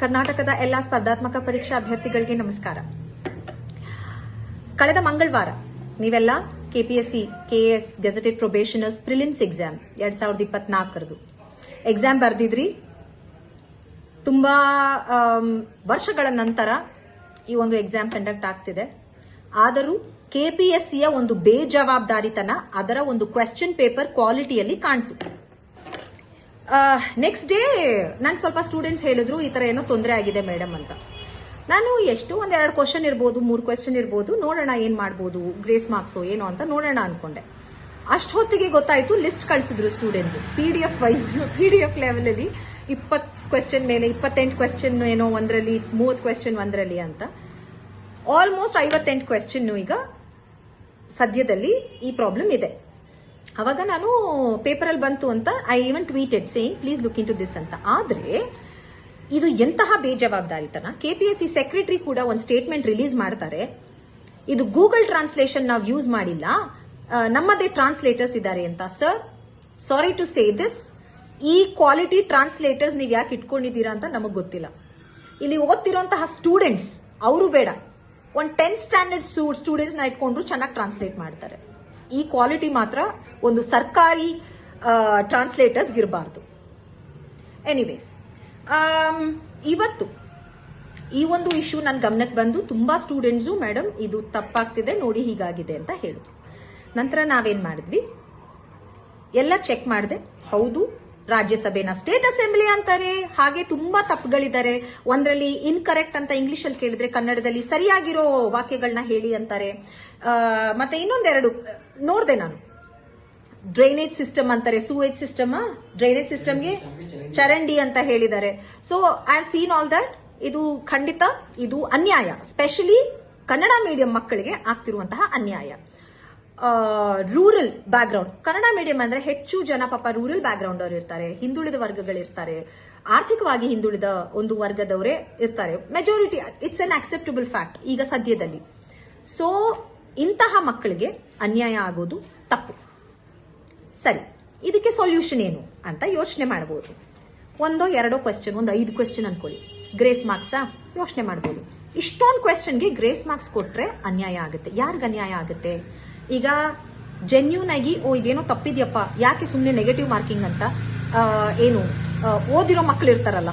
ಕರ್ನಾಟಕದ ಎಲ್ಲ ಸ್ಪರ್ಧಾತ್ಮಕ ಪರೀಕ್ಷಾ ಅಭ್ಯರ್ಥಿಗಳಿಗೆ ನಮಸ್ಕಾರ. ಕಳೆದ ಮಂಗಳವಾರ ನೀವೆಲ್ಲ KPSC, KAS gazetted probationers prelims exam ಎರಡ್ ಸಾವಿರದ ಇಪ್ಪತ್ನಾಲ್ಕರದು. ಎಕ್ಸಾಮ್ ಬರೆದಿದ್ರಿ. ತುಂಬಾ ವರ್ಷಗಳ ನಂತರ ಈ ಒಂದು ಎಕ್ಸಾಮ್ ಕಂಡಕ್ಟ್ ಆಗ್ತಿದೆ. ಆದರೂ ಕೆಪಿಎಸ್ಸಿಯ ಒಂದು ಬೇಜವಾಬ್ದಾರಿತನ ಅದರ ಒಂದು ಕ್ವೆಶ್ಚನ್ ಪೇಪರ್ ಕ್ವಾಲಿಟಿಯಲ್ಲಿ ಕಾಣ್ತು. ನೆಕ್ಸ್ಟ್ ಡೇ ನಂಗೆ ಸ್ವಲ್ಪ ಸ್ಟೂಡೆಂಟ್ಸ್ ಹೇಳಿದ್ರು, ಈ ತರ ಏನೋ ತೊಂದರೆ ಆಗಿದೆ ಮೇಡಮ್ ಅಂತ. ನಾನು ಎಷ್ಟು ಒಂದ್ ಎರಡು ಕ್ವಶನ್ ಇರ್ಬೋದು, ಮೂರು ಕ್ವಶನ್ ಇರ್ಬೋದು, ನೋಡೋಣ ಏನ್ ಮಾಡ್ಬೋದು ಗ್ರೇಸ್ ಮಾರ್ಕ್ಸ್ ಏನೋ ಅಂತ ನೋಡೋಣ ಅನ್ಕೊಂಡೆ. ಅಷ್ಟು ಹೊತ್ತಿಗೆ ಗೊತ್ತಾಯ್ತು ಲಿಸ್ಟ್ ಕಳಿಸಿದ್ರು students P D F wise P D F level ಅಲ್ಲಿ ಇಪ್ಪತ್ ಕ್ವೆಶ್ಚನ್ ಮೇಲೆ, ಇಪ್ಪತ್ತೆಂಟು ಕ್ವೆಶ್ಚನ್ ಏನೋ ಒಂದರಲ್ಲಿ, ಮೂವತ್ತು ಕ್ವೆಶ್ಚನ್ ಒಂದರಲ್ಲಿ ಅಂತ. ಆಲ್ಮೋಸ್ಟ್ ಐವತ್ತೆಂಟು ಕ್ವೆಶ್ಚನ್ ಈಗ ಸದ್ಯದಲ್ಲಿ ಈ ಪ್ರಾಬ್ಲಮ್ ಇದೆ. ಅವಾಗ ನಾನು ಪೇಪರಲ್ಲಿ ಬಂತು ಅಂತ I even tweeted saying please look into this ಅಂತ. ಆದ್ರೆ, ಇದು ಎಂತಹ ಬೇಜವಾಬ್ದಾರಿತನ? ಕೆಪಿಎಸ್ಸಿ ಸೆಕ್ರೆಟರಿ ಕೂಡ ಒಂದು ಸ್ಟೇಟ್ಮೆಂಟ್ ರಿಲೀಸ್ ಮಾಡ್ತಾರೆ. ಇದು ಗೂಗಲ್ ಟ್ರಾನ್ಸ್ಲೇಷನ್ ನಾವು ಯೂಸ್ ಮಾಡಿಲ್ಲ. ನಮ್ಮದೇ ಟ್ರಾನ್ಸ್ಲೇಟರ್ಸ್ ಇದ್ದಾರೆ ಅಂತ. Sir sorry to say this ಈ ಕ್ವಾಲಿಟಿ ಟ್ರಾನ್ಸ್ಲೇಟರ್ಸ್ ನೀವು ಯಾಕೆ ಇಟ್ಕೊಂಡಿದ್ದೀರಾ ಅಂತ ನಮಗೆ ಗೊತ್ತಿಲ್ಲ. ಇಲ್ಲಿ ಓದ್ತಿರುವಂತಹ ಸ್ಟೂಡೆಂಟ್ಸ್ ಅವರು ಬೇಡ. ಒಂದು ಟೆಂತ್ ಸ್ಟ್ಯಾಂಡರ್ಡ್ ಸ್ಟೂಡೆಂಟ್ಸ್ನ ಇಟ್ಕೊಂಡ್ರು ಚೆನ್ನಾಗಿ ಟ್ರಾನ್ಸ್ಲೇಟ್ ಮಾಡ್ತಾರೆ. ಈ ಕ್ವಾಲಿಟಿ ಮಾತ್ರ ಒಂದು ಸರ್ಕಾರಿ ಟ್ರಾನ್ಸ್ಲೇಟರ್ಸ್ ಇರಬಾರ್ದು ಎನಿವೇಸ್ ಇವತ್ತು ಈ ಒಂದು ಇಶ್ಯೂ ನನ್ನ ಗಮನಕ್ಕೆ ಬಂದು ತುಂಬಾ ಸ್ಟೂಡೆಂಟ್ಸು ಮೇಡಮ್ ಇದು ತಪ್ಪಾಗ್ತಿದೆ, ನೋಡಿ ಹೀಗಾಗಿದೆ ಅಂತ ಹೇಳಿದ್ರು ನಂತರ ನಾವೇನ್ ಮಾಡಿದ್ವಿ? ಎಲ್ಲ ಚೆಕ್ ಮಾಡಿದೆ. ಹೌದು, ರಾಜ್ಯಸಭೆನ ಸ್ಟೇಟ್ ಅಸೆಂಬ್ಲಿ ಅಂತಾರೆ. ಹಾಗೆ ತುಂಬಾ ತಪ್ಪುಗಳಿದ್ದಾರೆ. ಒಂದರಲ್ಲಿ ಇನ್ಕರೆಕ್ಟ್ ಅಂತ ಇಂಗ್ಲಿಷ್ ಅಲ್ಲಿ ಕೇಳಿದ್ರೆ ಕನ್ನಡದಲ್ಲಿ ಸರಿಯಾಗಿರೋ ವಾಕ್ಯಗಳನ್ನ ಹೇಳಿ ಅಂತಾರೆ. ಮತ್ತೆ ಇನ್ನೊಂದೆರಡು, ನೋಡಿದೆ ನಾನು. ಡ್ರೈನೇಜ್ ಸಿಸ್ಟಮ್ ಅಂತಾರೆ ಸೂವೇಜ್ ಸಿಸ್ಟಮ್ ಡ್ರೈನೇಜ್ ಸಿಸ್ಟಮ್ಗೆ ಚರಂಡಿ ಅಂತ ಹೇಳಿದ್ದಾರೆ. So I seen all that ಇದು ಖಂಡಿತ, ಇದು ಅನ್ಯಾಯ. ಸ್ಪೆಷಲಿ ಕನ್ನಡ ಮೀಡಿಯಂ ಮಕ್ಕಳಿಗೆ ಆಗ್ತಿರುವಂತಹ ಅನ್ಯಾಯ. ರೂರಲ್ ಬ್ಯಾಕ್ಗ್ರೌಂಡ್ ಕನ್ನಡ ಮೀಡಿಯಂ ಅಂದ್ರೆ ಹೆಚ್ಚು ಜನ ಪಾಪ ರೂರಲ್ ಬ್ಯಾಕ್ಗ್ರೌಂಡ್ ಅವರು ಇರ್ತಾರೆ, ಹಿಂದುಳಿದ ವರ್ಗಗಳಿರ್ತಾರೆ. ಆರ್ಥಿಕವಾಗಿ ಹಿಂದುಳಿದ ಒಂದು ವರ್ಗದವರೇ ಇರ್ತಾರೆ. Majority it's unacceptable fact ಈಗ ಸದ್ಯದಲ್ಲಿ. ಸೊ ಇಂತಹ ಮಕ್ಕಳಿಗೆ ಅನ್ಯಾಯ ಆಗೋದು ತಪ್ಪು. ಸರಿ, ಇದಕ್ಕೆ ಸೊಲ್ಯೂಷನ್ ಏನು ಅಂತ ಯೋಚನೆ ಮಾಡಬಹುದು ಒಂದೋ ಎರಡೋ ಕ್ವೆಶ್ಚನ್ ಒಂದು ಐದು ಕ್ವೆಶ್ಚನ್ ಅನ್ಕೊಳ್ಳಿ. ಗ್ರೇಸ್ ಮಾರ್ಕ್ಸಾ ಯೋಚನೆ ಮಾಡಬಹುದು ಇಷ್ಟೊಂದು ಕ್ವೆಶ್ಚನ್ಗೆ ಗ್ರೇಸ್ ಮಾರ್ಕ್ಸ್ ಕೊಟ್ರೆ ಅನ್ಯಾಯ ಆಗುತ್ತೆ. ಯಾರಿಗ ಅನ್ಯಾಯ ಆಗುತ್ತೆ? ಈಗ ಜೆನ್ಯೂನ್ ಆಗಿ, ಓ, ಇದೇನೋ ತಪ್ಪಿದ್ಯಪ್ಪ. ಯಾಕೆ ಸುಮ್ಮನೆ ನೆಗೆಟಿವ್ ಮಾರ್ಕಿಂಗ್ ಅಂತ? ಏನು? ಓದಿರೋ ಮಕ್ಕಳು ಇರ್ತಾರಲ್ಲ.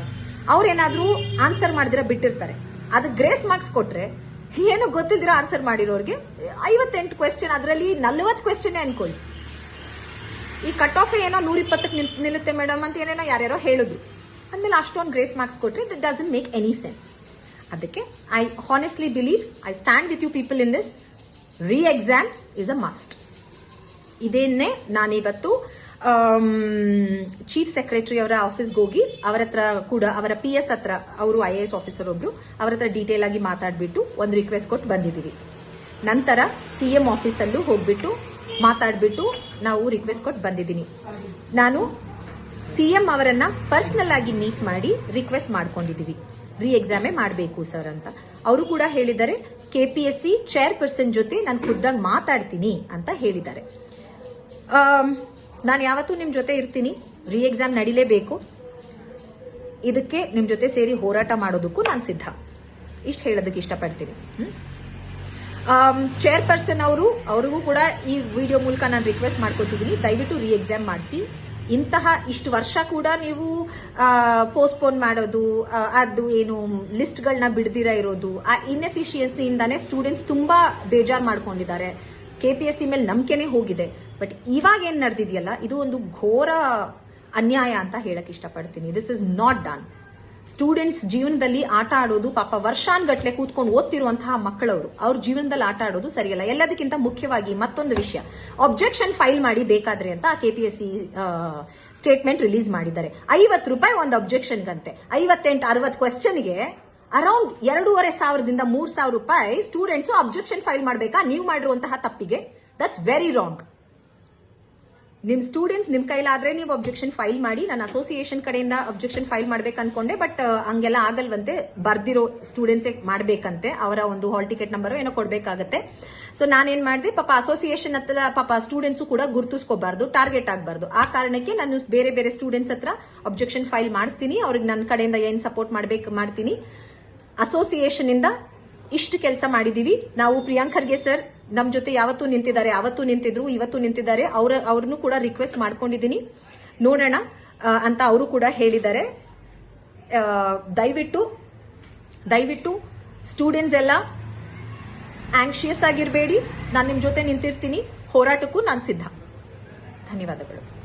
ಅವ್ರೇನಾದ್ರೂ ಆನ್ಸರ್ ಮಾಡಿದ್ರೆ ಬಿಟ್ಟಿರ್ತಾರೆ. ಅದು ಗ್ರೇಸ್ ಮಾರ್ಕ್ಸ್ ಕೊಟ್ರೆ ಏನು ಗೊತ್ತಿದ್ರ ಆನ್ಸರ್ ಮಾಡಿರೋರಿಗೆ ಐವತ್ತೆಂಟು ಕ್ವೆಶನ್ ಅದರಲ್ಲಿ ನಲ್ವತ್ತು ಕ್ವೆಶನ್ ಅನ್ಕೊಳ್ಳಿ. ಈ ಕಟ್ ಆಫ್ ಏನೋ ನೂರ ಇಪ್ಪತ್ತಕ್ಕೆ ನಿಲ್ಲುತ್ತೆ ಮೇಡಮ್ ಅಂತ ಏನೇನೋ ಯಾರ್ಯಾರೋ ಹೇಳಿದ್ರು. ಅಂದಮೇಲೆ ಅಷ್ಟೊಂದು ಗ್ರೇಸ್ ಮಾರ್ಕ್ಸ್ ಕೊಟ್ಟರೆ it doesn't make any sense ಅದಕ್ಕೆ I honestly believe I stand with you people in this re exam is a must ಇದೇನೇ ನಾನಿವತ್ತು ಚೀಫ್ ಸೆಕ್ರೆಟರಿ ಅವರ ಆಫೀಸ್ಗೆ ಹೋಗಿ ಅವರ ಹತ್ರ ಕೂಡ ಅವರ ಪಿ ಎಸ್ ಹತ್ರ ಅವರು ಐ ಎ ಎಸ್ ಆಫೀಸರ್ ಒಬ್ರು ಅವರ ಹತ್ರ ಡೀಟೇಲ್ ಆಗಿ ಮಾತಾಡ್ಬಿಟ್ಟು ಒಂದು ರಿಕ್ವೆಸ್ಟ್ ಕೊಟ್ಟು ಬಂದಿದ್ದೀವಿ. ನಂತರ ಸಿ ಸಿಎಂ ಆಫೀಸಲ್ಲೂ ಹೋಗ್ಬಿಟ್ಟು ಮಾತಾಡ್ಬಿಟ್ಟು ನಾವು ರಿಕ್ವೆಸ್ಟ್ ಕೊಟ್ಟು ಬಂದಿದ್ದೀನಿ. ನಾನು ಸಿಎಂ ಅವರನ್ನ ಪರ್ಸನಲ್ ಆಗಿ ಮೀಟ್ ಮಾಡಿ ರಿಕ್ವೆಸ್ಟ್ ಮಾಡ್ಕೊಂಡಿದ್ದೀವಿ. ರೀ ಎಕ್ಸಾಮೇ ಮಾಡಬೇಕು ಸರ್ ಅಂತ. ಅವರು ಕೂಡ ಹೇಳಿದ್ದಾರೆ ಕೆಪಿಎಸ್ಸಿ ಚೇರ್ಪರ್ಸನ್ ಜೊತೆ ನಾನು ಖುದ್ದಾಗಿ ಮಾತಾಡ್ತೀನಿ ಅಂತ ಹೇಳಿದ್ದಾರೆ. ನಾನು ಯಾವತ್ತೂ ನಿಮ್ ಜೊತೆ ಇರ್ತೀನಿ. ರೀ ಎಕ್ಸಾಮ್ ನಡಿಲೇಬೇಕು. ಇದಕ್ಕೆ ನಿಮ್ ಜೊತೆ ಸೇರಿ ಹೋರಾಟ ಮಾಡೋದಕ್ಕೂ ನಾನು ಸಿದ್ಧ. ಇಷ್ಟು ಹೇಳೋದಕ್ಕೆ ಇಷ್ಟಪಡ್ತೀನಿ. ಚೇರ್ಪರ್ಸನ್ ಅವರು, ಅವ್ರಿಗೂ ಕೂಡ ಈ ವಿಡಿಯೋ ಮೂಲಕ ನಾನು ರಿಕ್ವೆಸ್ಟ್ ಮಾಡ್ಕೊತಿದ್ದೀನಿ ದಯವಿಟ್ಟು ರೀ ಎಕ್ಸಾಮ್ ಮಾಡಿಸಿ. ಇಂತಹ ಇಷ್ಟು ವರ್ಷ ಕೂಡ ನೀವು ಪೋಸ್ಟ್ಪೋನ್ ಮಾಡೋದು ಅದು ಏನು ಲಿಸ್ಟ್ಗಳನ್ನ ಬಿಡದಿರ ಇರೋದು, ಆ ಇನ್ಎಫಿಷಿಯನ್ಸಿಯಿಂದಾನೇ ಸ್ಟೂಡೆಂಟ್ಸ್ ತುಂಬಾ ಬೇಜಾರ್ ಮಾಡ್ಕೊಂಡಿದ್ದಾರೆ. ಕೆಪಿಎಸ್ಸಿ ಮೇಲೆ ನಂಬಿಕೆನೇ ಹೋಗಿದೆ. ಬಟ್ ಇವಾಗ ಏನ್ ನಡೆದಿದೆಯಲ್ಲ, ಇದು ಒಂದು ಘೋರ ಅನ್ಯಾಯ ಅಂತ ಹೇಳಕ್ ಇಷ್ಟಪಡ್ತೀನಿ. This is not done students ಜೀವನದಲ್ಲಿ ಆಟ ಆಡೋದು ಪಾಪ ವರ್ಷಾನ್ಗಟ್ಲೆ ಕೂತ್ಕೊಂಡು ಓದ್ತಿರುವಂತಹ ಮಕ್ಕಳವರು, ಅವ್ರ ಜೀವನದಲ್ಲಿ ಆಟ ಆಡೋದು ಸರಿಯಲ್ಲ. ಎಲ್ಲದಕ್ಕಿಂತ ಮುಖ್ಯವಾಗಿ ಮತ್ತೊಂದು ವಿಷಯ. ಅಬ್ಜೆಕ್ಷನ್ ಫೈಲ್ ಮಾಡಿ ಬೇಕಾದ್ರೆ ಅಂತ ಕೆಪಿಎಸ್ಸಿ ಸ್ಟೇಟ್ಮೆಂಟ್ ರಿಲೀಸ್ ಮಾಡಿದ್ದಾರೆ. ಐವತ್ತು ರೂಪಾಯಿ ಒಂದು ಅಬ್ಜೆಕ್ಷನ್ಗಂತೆ ಐವತ್ತೆಂಟು, ಅರವತ್ತು ಕ್ವೆಶ್ಚನ್ಗೆ ಅರೌಂಡ್ ಎರಡೂವರೆ ಸಾವಿರದಿಂದ ಮೂರ್ ಸಾವಿರ ರೂಪಾಯಿ ಸ್ಟೂಡೆಂಟ್ಸ್ ಅಬ್ಜೆಕ್ಷನ್ ಫೈಲ್ ಮಾಡಬೇಕಾ? ನೀವು ಮಾಡಿರುವಂತಹ ತಪ್ಪಿಗೆ. ದಟ್ಸ್ ವೆರಿ ರಾಂಗ್ ನಿಮ್ ಸ್ಟೂಡೆಂಟ್ಸ್ ನಿಮ್ ಕೈಲಾದ್ರೆ ನೀವು ಅಬ್ಜೆಕ್ಷನ್ ಫೈಲ್ ಮಾಡಿ, ನಾನು ಅಸೋಸಿಯೇಷನ್ ಕಡೆಯಿಂದ ಅಬ್ಜೆಕ್ಷನ್ ಫೈಲ್ ಮಾಡ್ಬೇಕು ಅನ್ಕೊಂಡೆ ಬಟ್ ಹಂಗೆಲ್ಲ ಆಗಲ್ವಂತೆ ಬರ್ದಿರೋ ಸ್ಟೂಡೆಂಟ್ಸ್ ಮಾಡ್ಬೇಕಂತೆ, ಅವರ ಒಂದು ಹಾಲ್ ಟಿಕೆಟ್ ನಂಬರ್ ಏನೋ ಕೊಡ್ಬೇಕಾಗತ್ತೆ. ಸೊ ನಾನೇನ್ ಮಾಡಿದೆ, ಪಾಪ ಅಸೋಸಿಯೇಷನ್ ಹತ್ರ ಪಾಪ ಸ್ಟೂಡೆಂಟ್ಸ್ ಕೂಡ ಗುರುತಿಸ್ಕೋಬಾರ್ದು ಟಾರ್ಗೆಟ್ ಆಗಬಾರ್ದು. ಆ ಕಾರಣಕ್ಕೆ ನಾನು ಬೇರೆ ಬೇರೆ ಸ್ಟೂಡೆಂಟ್ಸ್ ಹತ್ರ ಅಬ್ಜೆಕ್ಷನ್ ಫೈಲ್ ಮಾಡಿಸ್ತೀನಿ, ಅವ್ರಿಗೆ ನನ್ನ ಕಡೆಯಿಂದ ಏನ್ ಸಪೋರ್ಟ್ ಮಾಡ್ಬೇಕು, ಮಾಡ್ತೀನಿ. ಅಸೋಸಿಯೇಷನ್ ಇಂದ ಇಷ್ಟು ಕೆಲಸ ಮಾಡಿದೀವಿ. ನಾವು ಪ್ರಿಯಾಂಕರ್ಗೆ ಸರ್ ನಮ್ ಜೊತೆ ಯಾವತ್ತು ನಿಂತಿದ್ದಾರೆ, ಅವತ್ತು ನಿಂತಿದ್ರು, ಇವತ್ತು ನಿಂತಿದ್ದಾರೆ, ಅವ್ರ, ಅವ್ರನ್ನು ಕೂಡ ರಿಕ್ವೆಸ್ಟ್ ಮಾಡ್ಕೊಂಡಿದ್ದೀನಿ. ನೋಡೋಣ ಅಂತ ಅವರು ಕೂಡ ಹೇಳಿದ್ದಾರೆ. ದಯವಿಟ್ಟು ದಯವಿಟ್ಟು ಸ್ಟೂಡೆಂಟ್ಸ್ ಎಲ್ಲ ಆಂಕ್ಷಿಯಸ್ ಆಗಿರಬೇಡಿ. ನಾನು ನಿಮ್ಮ ಜೊತೆ ನಿಂತಿರ್ತೀನಿ. ಹೋರಾಟಕ್ಕೂ ನಾನು ಸಿದ್ಧ. ಧನ್ಯವಾದಗಳು.